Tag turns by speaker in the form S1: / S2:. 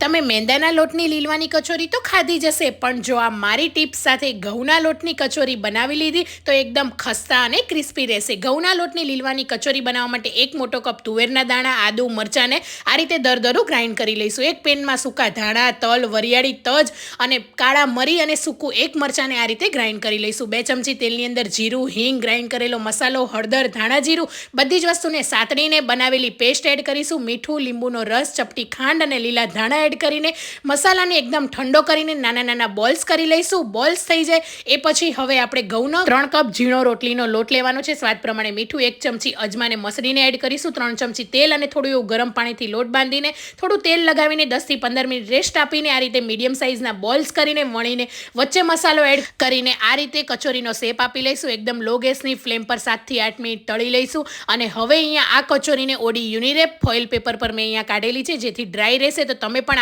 S1: તમે મેંદાના લોટની લીલવાની કચોરી તો ખાધી જશે પણ જો આ મારી ટિપ્સ સાથે ઘઉંના લોટની કચોરી બનાવી લીધી, તો એકદમ ખસ્તા અને ક્રિસ્પી રહેશે. ઘઉંના લોટની લીલવાની કચોરી બનાવવા માટે એક મોટો કપ તુવેરના દાણા, આદુ, મરચાંને આ રીતે દરદરું ગ્રાઇન્ડ કરી લઈશું. એક પેનમાં સૂકા ધાણા, તલ, વરિયાળી, તજ અને કાળા મરી અને સૂકું એક મરચાંને આ રીતે ગ્રાઇન્ડ કરી લઈશું. બે ચમચી તેલની અંદર જીરું, હિંગ ગ્રાઇન્ડ કરેલો મસાલો, હળદર, ધાણા જીરું, બધી જ વસ્તુને સાતડીને બનાવેલી પેસ્ટ એડ કરીશું. મીઠું, લીંબુનો રસ, ચપટી ખાંડ અને લીલા ધાણા એડ કરીને મસાલાને એકદમ ઠંડો કરીને નાના નાના બોલ્સ કરી લઈશું. બોલ્સ થઈ જાય એ પછી હવે આપણે ઘઉંનો ત્રણ કપ ઝીણો રોટલીનો લોટ લેવાનો છે. સ્વાદ પ્રમાણે મીઠું, એક ચમચી અજમાને મસરીને એડ કરીશું. ત્રણ ચમચી તેલ અને થોડું એવું ગરમ પાણીથી લોટ બાંધીને થોડું તેલ લગાવીને દસથી પંદર મિનિટ રેસ્ટ આપીને આ રીતે મીડિયમ સાઇઝના બોલ્સ કરીને વણીને વચ્ચે મસાલો એડ કરીને આ રીતે કચોરીનો શેપ આપી લઈશું. એકદમ લો ગેસની ફ્લેમ પર સાતથી આઠ મિનિટ તળી લઈશું. અને હવે અહીંયા આ કચોરીને ઓડી યુનિરેપ ફોઇલ પેપર પર મેં અહીંયા કાઢેલી છે. જેથી ડ્રાય રહેશે તો તમે પણ